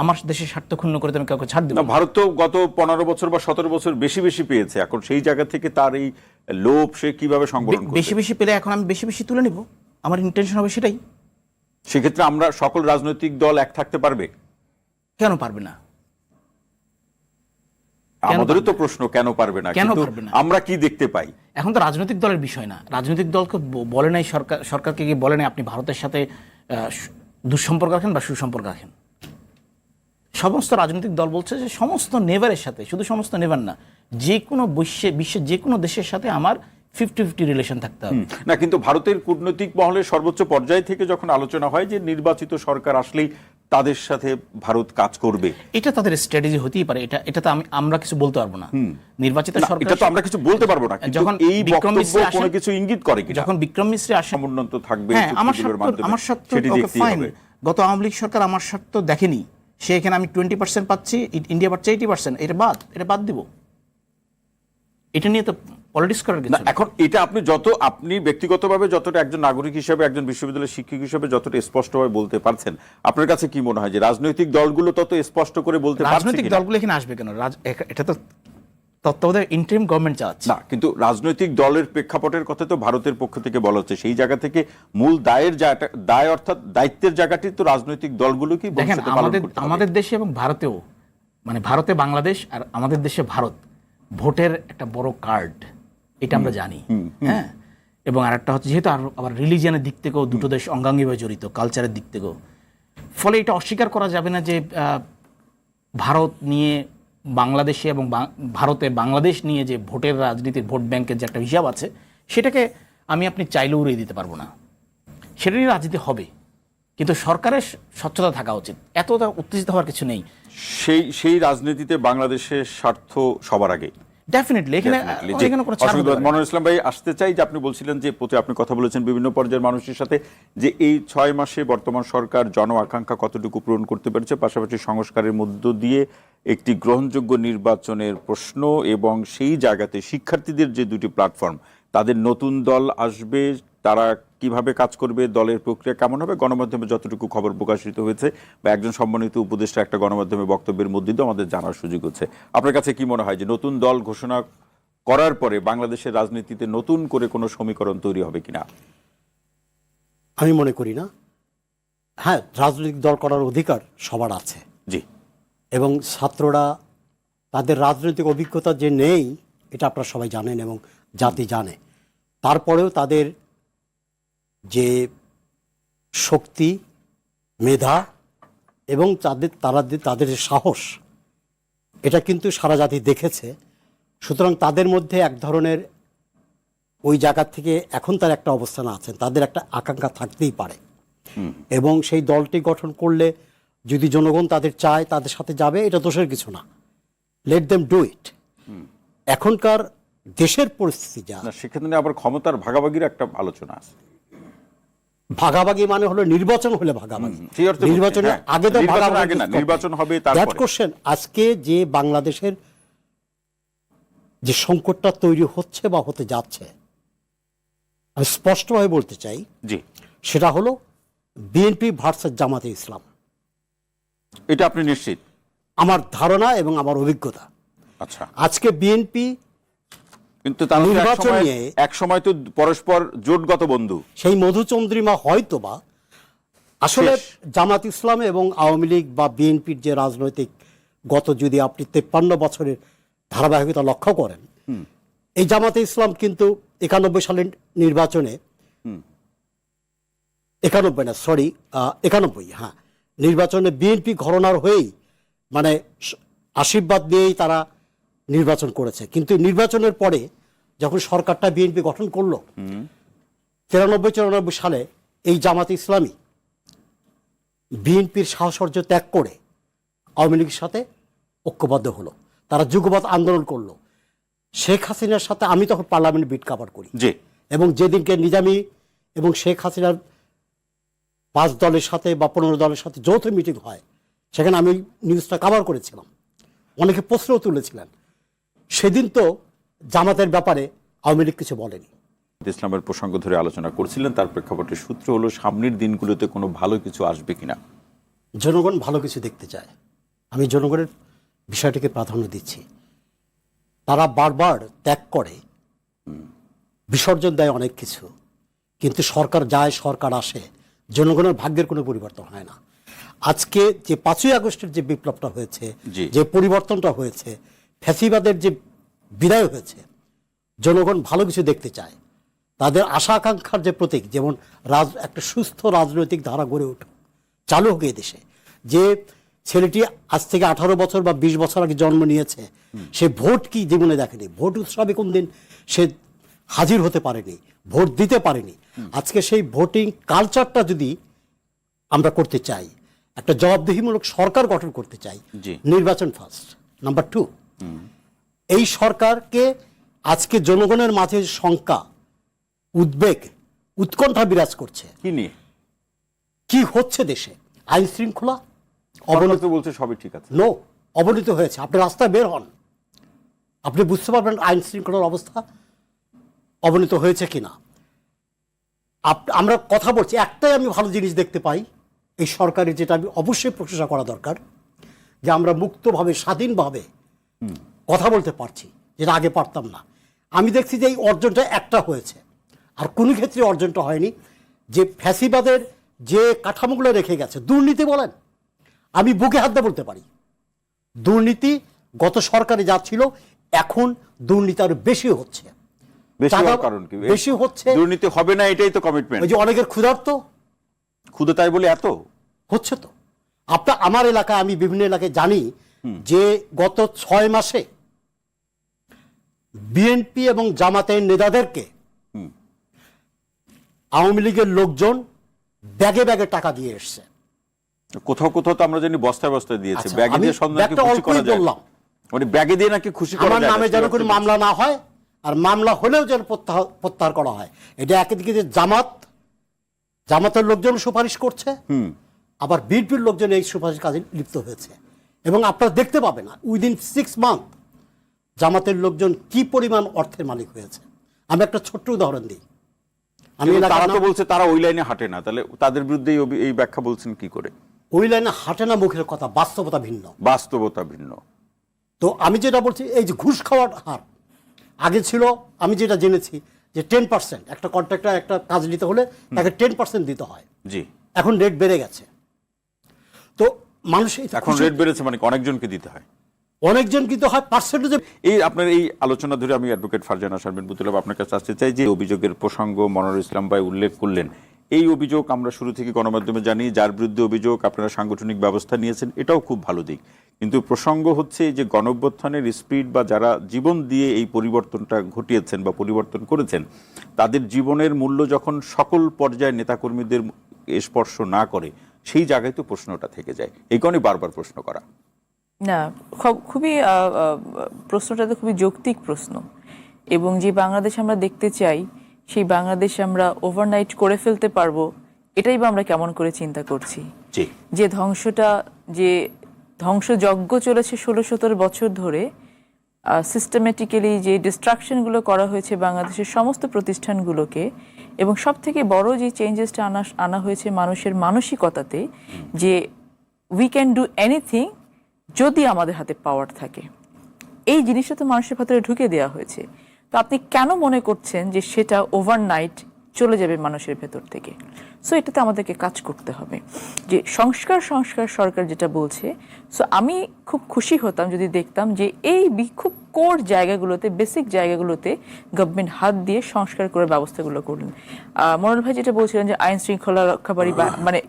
আমার দেশের স্বার্থ ক্ষুণ্ণ করে আমি কাউকে ছাড় দেবো না। ভারত তো গত পনেরো বছর বা সতেরো বছর বেশি বেশি পেয়েছে। এখন সেই জায়গা থেকে তার এই লোভ সে কীভাবে সংগঠন বেশি বেশি পেলে এখন আমি বেশি বেশি তুলে নিব। আমার ইন্টেনশন হবে সেটাই। সেক্ষেত্রে আমরা সকল রাজনৈতিক দল এক থাকতে পারবে? কেন পারবে না? আমাদেরও তো প্রশ্ন কেন পারবে না? কেন পারবে না? আমরা কি দেখতে পাই? এখন তো রাজনৈতিক দলের বিষয় না। রাজনৈতিক দলকে বলে নাই সরকার সরকারকে গিয়ে বলে নাই? আপনি ভারতের সাথে দুঃসম্পর্ক রাখেন বা সুসম্পর্ক রাখেন? সমস্ত রাজনৈতিক দল বলছে যে সমস্ত নেভারের সাথে শুধু সমস্ত নেভার না যে কোনো বিশ্বে বিশ্বের যে কোনো দেশের সাথে আমার ফিফটি ফিফটি রিলেশন থাকতে হবে। না কিন্তু ভারতের কূটনৈতিক মহলের সর্বোচ্চ পর্যায় থেকে যখন আলোচনা হয় যে নির্বাচিত সরকার আসলেই তাদের সাথে ভারত কাজ করবে। এটা তাদের স্ট্র্যাটেজি হতেই পারে এটা এটা তো আমি আমরা কিছু বলতে পারব না। নির্বাচিত সরকার এটা তো আমরা কিছু বলতে পারব না যখন এই বিক্রম বক্তব্য কোনো কিছু ইঙ্গিত করে কি যখন বিক্রম মিশ্রে আসেন সমুন্নত থাকবে হ্যাঁ আমার আমার ওকে ফাইন গত আওয়ামী লীগ সরকার আমার স্বার্থ দেখেনি। সে এখানে আমি টোয়েন্টি পার্সেন্ট পাচ্ছি ইন্ডিয়া পাচ্ছে এইটি পার্সেন্ট এটা বাদ এটা বাদ দিব। এটা নিয়ে তো পলিটিক্স করার কিছু এখন এটা আপনি যত আপনি ব্যক্তিগতভাবে যতটা একজন নাগরিক হিসেবে একজন বিশ্ববিদ্যালয়ের শিক্ষক হিসেবে যতটা স্পষ্টভাবে বলতে পারছেন আপনার কাছে কি মনে হয় যে রাজনৈতিক দলগুলো তত স্পষ্ট করে বলতে রাজনৈতিক দলগুলো এখানে আসবে কেন? এটা তো তত্ত্বাবধায়ক ইন্টারিম গভর্নমেন্ট চালাচ্ছে না কিন্তু রাজনৈতিক দলের প্রেক্ষাপটের কথা তো ভারতের পক্ষ থেকে বলা হচ্ছে। সেই জায়গা থেকে মূল দায়ের দায় অর্থাৎ দায়িত্বের জায়গাটি তো রাজনৈতিক দলগুলোকেই দেখেন আমাদের আমাদের দেশে এবং ভারতেও মানে ভারতে বাংলাদেশ আর আমাদের দেশে ভারত ভোটের একটা বড় কার্ড এটা আমরা জানি। হ্যাঁ? এবং আরেকটা হচ্ছে যেহেতু আর আবার রিলিজিয়ানের দিক থেকেও দুটো দেশ অঙ্গাঙ্গিভাবে জড়িত কালচারের দিক থেকেও। ফলে এটা অস্বীকার করা যাবে না যে ভারত নিয়ে বাংলাদেশে এবং ভারতে বাংলাদেশ নিয়ে যে ভোটের রাজনীতির ভোট ব্যাংকের যে একটা হিসাব আছে, সেটাকে আমি আপনি চাইলেও উড়িয়ে দিতে পারব না। সেটা নিয়ে রাজনীতি হবে। কিন্তু সরকারের স্বচ্ছতা থাকা উচিত। এতটা উত্তেজিত হওয়ার কিছু নেই। সেই সেই রাজনীতিতে বাংলাদেশের স্বার্থ সবার আগে ডেফিনেটলি এখানে এখানে কোনো না। মনোয়ার ইসলাম ভাই আসতে চাই যে আপনি বলছিলেন যে প্রতি আপনি কথা বলেছেন বিভিন্ন পর্যায়ের মানুষের সাথে যে এই ছয় মাসে বর্তমান সরকার জন আকাঙ্ক্ষা কতটুকু পূরণ করতে পেরেছে পাশাপাশি সংস্কারের মধ্য দিয়ে একটি গ্রহণযোগ্য নির্বাচনের প্রশ্ন এবং সেই জায়গাতে শিক্ষার্থীদের যে দুটি প্ল্যাটফর্ম তাদের নতুন দল আসবে তারা কীভাবে কাজ করবে দলের প্রক্রিয়া কেমন হবে গণমাধ্যমে যতটুকু খবর প্রকাশিত হয়েছে বা একজন সম্মানিত উপদেষ্টা একটা গণমাধ্যমে বক্তব্যের মধ্যে দিয়ে আমাদের জানার সুযোগ হচ্ছে। আপনার কাছে কি মনে হয় যে নতুন দল ঘোষণা করার পরে বাংলাদেশের রাজনীতিতে নতুন করে কোনো সমীকরণ তৈরি হবে কিনা? আমি মনে করি না। হ্যাঁ রাজনৈতিক দল করার অধিকার সবার আছে। জি। এবং ছাত্ররা তাদের রাজনৈতিক অভিজ্ঞতা যে নেই এটা আপনারা সবাই জানেন এবং জাতি জানে। তারপরেও তাদের যে শক্তি মেধা এবং তাদের তারা তাদের যে সাহস এটা কিন্তু সারা জাতি দেখেছে। সুতরাং তাদের মধ্যে এক ধরনের ওই জায়গা থেকে এখন তার একটা অবস্থান আছেন। তাদের একটা আকাঙ্ক্ষা থাকতেই পারে। এবং সেই দলটি গঠন করলে যদি জনগণ তাদের চায় তাদের সাথে যাবে এটা দোষের কিছু না। লেট দেম ডু ইট এখনকার দেশের পরিস্থিতি যা সেক্ষেত্রে আবার ক্ষমতার ভাগাভাগির একটা আলোচনা আছে। ভাগাভাগি মানে হলো নির্বাচন হলে ভাগাভাগি। নির্বাচনের হ্যাঁ। আগে তো ভাগাভাগি না, নির্বাচন হবে তারপরে। question, আজকে যে বাংলাদেশের যে সংকটটা তৈরি হচ্ছে বা হতে যাচ্ছে আমি স্পষ্টভাবে বলতে চাই জি। সেটা হলো বিএনপি ভার্সেস জামাতে ইসলাম। এটা আপনি নিশ্চিত? আমার ধারণা এবং আমার অভিজ্ঞতা। আচ্ছা। আজকে বিএনপি কিন্তু নির্বাচন নিয়ে- এক সময় তো পরস্পর জোটগত বন্ধু। সেই মধুচন্দ্রিমা হয়তো বা আসলে জামাত ইসলাম এবং আওয়ামী লীগ বা বিএনপির যে রাজনৈতিক গত যদি আপনি তেপ্পান্ন বছরের ধারাবাহিকতা লক্ষ্য করেন এই জামাতে ইসলাম কিন্তু একানব্বই সালের নির্বাচনে একানব্বই না সরি একানব্বই হ্যাঁ। নির্বাচনে বিএনপি ঘরনার হয়েই মানে আশীর্বাদ দিয়েই তারা নির্বাচন করেছে। কিন্তু নির্বাচনের পরে যখন সরকারটা বিএনপি গঠন করল তিরানব্বই চুরানব্বই সালে এই জামাত ইসলামী বিএনপির সাহসর্য ত্যাগ করে আওয়ামী লীগের সাথে ঐক্যবদ্ধ হলো। তারা যুগবাদ আন্দোলন করল। শেখ হাসিনার সাথে আমি তখন পার্লামেন্ট বিট কাভার করি। এবং যেদিনকে নিজামী এবং শেখ হাসিনার পাঁচ দলের সাথে বা পনেরো দলের সাথে যৌথ মিটিং হয় সেখানে আমি নিউজটা কাভার করেছিলাম। অনেকে প্রশ্নও তুলেছিলেন। সেদিন তো জামাতের ব্যাপারে আওয়ামী লীগ কিছু বলেনি। ইসলামের প্রসঙ্গ ধরে আলোচনা করছিলেন তার প্রেক্ষাপটে সূত্র হলো সামনের দিনগুলোতে কোনো ভালো কিছু আসবে কিনা? জনগণ ভালো কিছু দেখতে চায়। আমি জনগণের বিষয়টিকে প্রাধান্য দিচ্ছি। তারা বারবার ত্যাগ করে বিসর্জন দেয় অনেক কিছু। কিন্তু সরকার যায় সরকার আসে জনগণের ভাগ্যের কোনো পরিবর্তন হয় না। আজকে যে পাঁচই আগস্টের যে বিপ্লবটা হয়েছে। যে পরিবর্তনটা হয়েছে ফ্যাসিবাদের যে বিদায় হয়েছে জনগণ ভালো কিছু দেখতে চায় তাদের আশা আকাঙ্ক্ষার যে প্রতীক যেমন রাজ একটা সুস্থ রাজনৈতিক ধারা গড়ে উঠুক চালু হোক এই দেশে। যে ছেলেটি আজ থেকে আঠারো বছর বা বিশ বছর আগে জন্ম নিয়েছে সে ভোট কি জীবনে দেখেনি? ভোট উৎসবে কোন দিন সে হাজির হতে পারেনি ভোট দিতে পারেনি। আজকে সেই ভোটিং কালচারটা যদি আমরা করতে চাই একটা জবাবদিহিমূলক সরকার গঠন করতে চাই। নির্বাচন ফার্স্ট নাম্বার টু এই সরকারকে আজকে জনগণের মাঝে শঙ্কা উদ্বেগ উৎকণ্ঠা বিরাজ করছে। কি নিয়ে? কি হচ্ছে দেশে? আইন শৃঙ্খলা? অবনত বলছে সবই ঠিক আছে। নো অবনীত হয়েছে। আপনি রাস্তায় বের হন। আপনি বুঝতে পারবেন আইন শৃঙ্খলার অবস্থা অবনীত হয়েছে কিনা। আমরা কথা বলছি একটাই আমি ভালো জিনিস দেখতে পাই এই সরকারের যেটা আমি অবশ্যই প্রশংসা করা দরকার যে আমরা মুক্তভাবে স্বাধীনভাবে কথা বলতে পারছি যেটা আগে পারতাম না। আমি দেখছি যে এই অর্জনটা একটা হয়েছে আর কোনো ক্ষেত্রে অর্জনটা হয়নি। যে ফ্যাসিবাদের যে কাঠামোগুলো রেখে গেছে দুর্নীতি বলেন আমি বুকে হাত দিয়ে বলতে পারি দুর্নীতি গত সরকারে যা ছিল এখন দুর্নীতি আরও বেশি হচ্ছে। বেশি হচ্ছে। দুর্নীতি হবে না এটাই তো কমিটমেন্ট ওই যে অনেকের ক্ষুধার্ত। খুদে তাই বলে এত? হচ্ছে তো। আপনার আমার এলাকায় আমি বিভিন্ন এলাকায় জানি যে গত ছয় মাসে বিএনপি এবং জামাতের নেতাদেরকে আওয়ামী লীগের লোকজন ব্যাগে ব্যাগে টাকা দিয়ে এসছে। কোথাও কোথাও তো আমরা জানি বস্তায় বস্তায় দিয়েছে। আচ্ছা, ব্যাগে দিয়ে সন্ধানকে খুশি করা যায়? বললাম। মানে ব্যাগে দিয়ে নাকি খুশি করা আমার যায়? নামে যেন কোনো মামলা না হয় আর মামলা হলেও যেন প্রত্যাহার প্রত্যাহার করা হয়। এটা একদিকে যে জামাত জামাতের লোকজন সুপারিশ করছে আবার বিএনপির লোকজন এই সুপারিশ কাজে লিপ্ত হয়েছে। এবং আপনারা দেখতে পাবেন উইদিন সিক্স মান্থ জামাতের লোকজন কি পরিমাণ অর্থের মালিক হয়েছে। আমি একটা ছোট্ট উদাহরণ দিই। আমি তারা তো বলছে তারা ওই লাইনে হাঁটে না তাহলে তাদের বিরুদ্ধে এই এই ব্যাখ্যা বলছেন কি করে? ওই লাইনে হাঁটে না মুখের কথা বাস্তবতা ভিন্ন। বাস্তবতা ভিন্ন। তো আমি যেটা বলছি এই যে ঘুষ খাওয়ার হার আগে ছিল আমি যেটা জেনেছি যে টেন পার্সেন্ট একটা কন্ট্রাক্টর একটা কাজ নিতে হলে তাকে টেন পার্সেন্ট দিতে হয়। জি। এখন রেট বেড়ে গেছে। তো মানুষ এখন রেট বেড়েছে মানে অনেকজনকে দিতে হয়। অনেকজন কিন্তু হয় পার্সেন্টেজে এই আপনার এই আলোচনা ধরে আমি অ্যাডভোকেট ফারজানা শারমিন বুতুলাব আপনার কাছে আসতে চাই যে অভিযোগের প্রসঙ্গ মনোর ইসলাম ভাই উল্লেখ করলেন। এই অভিযোগ আমরা শুরু থেকে গণমাধ্যমে জানি যার বিরুদ্ধে অভিযোগ আপনারা সাংগঠনিক ব্যবস্থা নিয়েছেন এটাও খুব ভালো দিক। কিন্তু প্রসঙ্গ হচ্ছে যে গণঅভ্যুত্থানের স্পিড বা যারা জীবন দিয়ে এই পরিবর্তনটা ঘটিয়েছেন বা পরিবর্তন করেছেন তাদের জীবনের মূল্য যখন সকল পর্যায়ে নেতাকর্মীদের স্পর্শ না করে সেই জায়গায় তো প্রশ্নটা থেকে যায়। এই কারণে বারবার প্রশ্ন করা। না খুবই প্রশ্নটা তো খুবই যৌক্তিক প্রশ্ন। এবং যে বাংলাদেশ আমরা দেখতে চাই সেই বাংলাদেশ আমরা ওভারনাইট করে ফেলতে পারব এটাই বা আমরা কেমন করে চিন্তা করছি? যে ধ্বংসটা যে ধ্বংসযজ্ঞ চলেছে ষোলো সতেরো বছর ধরে সিস্টেমেটিক্যালি যে ডিস্ট্রাকশনগুলো করা হয়েছে বাংলাদেশের সমস্ত প্রতিষ্ঠানগুলোকে এবং সব থেকে বড় যে চেঞ্জেসটা আনা আনা হয়েছে মানুষের মানসিকতাতে যে উই ক্যান ডু এনিথিং যদি আমাদের হাতে পাওয়ার থাকে। এই জিনিসটা তো মানুষের ভেতরে ঢুকে দেওয়া হয়েছে। তো আপনি কেন মনে করছেন যে সেটা ওভারনাইট চলে যাবে মানুষের ভেতর থেকে। সো এটাতে আমাদেরকে কাজ করতে হবে। যে সংস্কার সংস্কার, সরকার যেটা বলছে সো আমি খুব খুশি হতাম যদি দেখতাম যে এই খুব কোর জায়গাগুলোতে বেসিক জায়গাগুলোতে গভর্নমেন্ট হাত দিয়ে সংস্কার করার ব্যবস্থাগুলো করলেন। মনোল ভাই যেটা বলছিলেন যে আইন শৃঙ্খলা রক্ষাকারী মানে